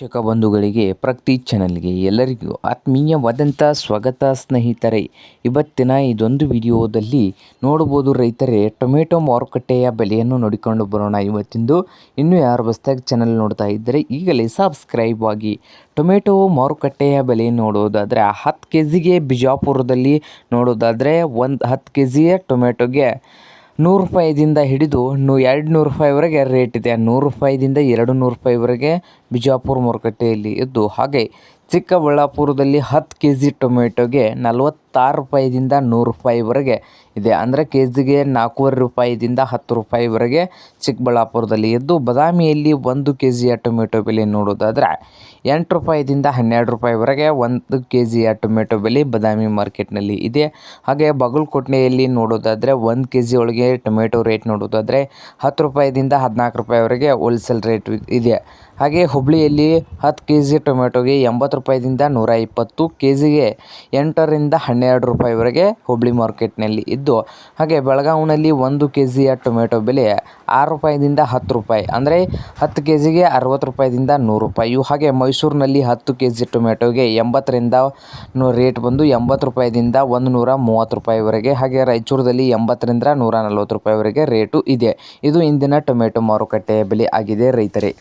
ವೀಕ್ಷಕ ಬಂಧುಗಳಿಗೆ, ಪ್ರಗತಿ ಚಾನಲ್ಗೆ ಎಲ್ಲರಿಗೂ ಆತ್ಮೀಯವಾದಂಥ ಸ್ವಾಗತ ಸ್ನೇಹಿತರೆ. ಇವತ್ತಿನ ಇದೊಂದು ವಿಡಿಯೋದಲ್ಲಿ ನೋಡ್ಬೋದು ರೈತರೇ, ಟೊಮೆಟೊ ಮಾರುಕಟ್ಟೆಯ ಬೆಲೆಯನ್ನು ನೋಡಿಕೊಂಡು ಬರೋಣ. ಇವತ್ತಿಂದು ಇನ್ನೂ ಯಾರು ಹೊಸ್ದಾಗಿ ಚಾನಲ್ ನೋಡ್ತಾ ಇದ್ದರೆ ಈಗಲೇ ಸಬ್ಸ್ಕ್ರೈಬ್ ಆಗಿ. ಟೊಮೆಟೊ ಮಾರುಕಟ್ಟೆಯ ಬೆಲೆ ನೋಡೋದಾದರೆ ಹತ್ತು ಕೆ ಜಿಗೆ ಬಿಜಾಪುರದಲ್ಲಿ ನೋಡೋದಾದರೆ ಒಂದು ಹತ್ತು ಕೆ ಜಿಯ ಟೊಮೆಟೊಗೆ ನೂರು ರೂಪಾಯಿದಿಂದ ಹಿಡಿದು ನೂ ಎರಡು ನೂರು ರೂಪಾಯಿವರೆಗೆ ರೇಟ್ ಇದೆ. ನೂರು ರೂಪಾಯಿದಿಂದ ಎರಡು ನೂರು ರೂಪಾಯಿವರೆಗೆ ಬಿಜಾಪುರ ಮಾರುಕಟ್ಟೆಯಲ್ಲಿ ಇದ್ದು, ಹಾಗೆ ಚಿಕ್ಕಬಳ್ಳಾಪುರದಲ್ಲಿ ಹತ್ತು ಕೆ ಜಿ ಟೊಮೆಟೊಗೆ ನಲವತ್ತಾರು ರೂಪಾಯಿದಿಂದ ನೂರು ರೂಪಾಯಿವರೆಗೆ ಇದೆ. ಅಂದರೆ ಕೆ ಜಿಗೆ ನಾಲ್ಕೂವರೆ ರೂಪಾಯಿದಿಂದ ಹತ್ತು ರೂಪಾಯಿವರೆಗೆ ಚಿಕ್ಕಬಳ್ಳಾಪುರದಲ್ಲಿ ಇದ್ದು, ಬದಾಮಿಯಲ್ಲಿ ಒಂದು ಕೆ ಜಿಯ ಟೊಮೆಟೊ ಬೆಲೆ ನೋಡೋದಾದರೆ ಎಂಟು ರೂಪಾಯಿದಿಂದ ಹನ್ನೆರಡು ರೂಪಾಯಿವರೆಗೆ ಒಂದು ಕೆ ಜಿಯ ಟೊಮೆಟೊ ಬೆಲೆ ಬದಾಮಿ ಮಾರ್ಕೆಟ್ನಲ್ಲಿ ಇದೆ. ಹಾಗೆ ಬಾಗಲಕೋಟೆಯಲ್ಲಿ ನೋಡೋದಾದರೆ ಒಂದು ಕೆ ಜಿ ಒಳಗೆ ಟೊಮೆಟೊ ರೇಟ್ ನೋಡೋದಾದರೆ ಹತ್ತು ರೂಪಾಯಿದಿಂದ ಹದಿನಾಲ್ಕು ರೂಪಾಯಿವರೆಗೆ ಹೋಲ್ಸೇಲ್ ರೇಟ್ ಇದೆ. ಹಾಗೆ ಹುಬ್ಬಳ್ಳಿಯಲ್ಲಿ ಹತ್ತು ಕೆ ಜಿ ಟೊಮೆಟೊಗೆ ಎಂಬತ್ತು ರೂಪಾಯಿದಿಂದ ನೂರ ಇಪ್ಪತ್ತು ಕೆ ಜಿಗೆ ಎಂಟರಿಂದ ಹನ್ನೆರಡು ರೂಪಾಯಿವರೆಗೆ ಹುಬ್ಬಳ್ಳಿ ಮಾರ್ಕೆಟ್ನಲ್ಲಿ ಇದ್ದು, ಹಾಗೆ ಬೆಳಗಾವಿನಲ್ಲಿ ಒಂದು ಕೆ ಜಿಯ ಟೊಮೆಟೊ ಬೆಲೆ ಆರು ರೂಪಾಯಿದಿಂದ ಹತ್ತು ರೂಪಾಯಿ, ಅಂದರೆ ಹತ್ತು ಕೆ ಜಿಗೆ ಅರವತ್ತು ರೂಪಾಯಿದಿಂದ ನೂರು ರೂಪಾಯಿಯು ಹಾಗೆ ಮೈಸೂರಿನಲ್ಲಿ ಹತ್ತು ಕೆ ಜಿ ಟೊಮೆಟೊಗೆ ಎಂಬತ್ತರಿಂದ ರೇಟ್ ಬಂದು ಎಂಬತ್ತು ರೂಪಾಯಿದಿಂದ ಒಂದು ನೂರ ಮೂವತ್ತು ರೂಪಾಯಿವರೆಗೆ, ಹಾಗೆ ರಾಯಚೂರದಲ್ಲಿ ಎಂಬತ್ತರಿಂದ ನೂರ ನಲ್ವತ್ತು ರೂಪಾಯಿವರೆಗೆ ರೇಟು ಇದೆ. ಇದು ಇಂದಿನ ಟೊಮೆಟೊ ಮಾರುಕಟ್ಟೆಯ ಬೆಲೆ ಆಗಿದೆ ರೈತರೇ.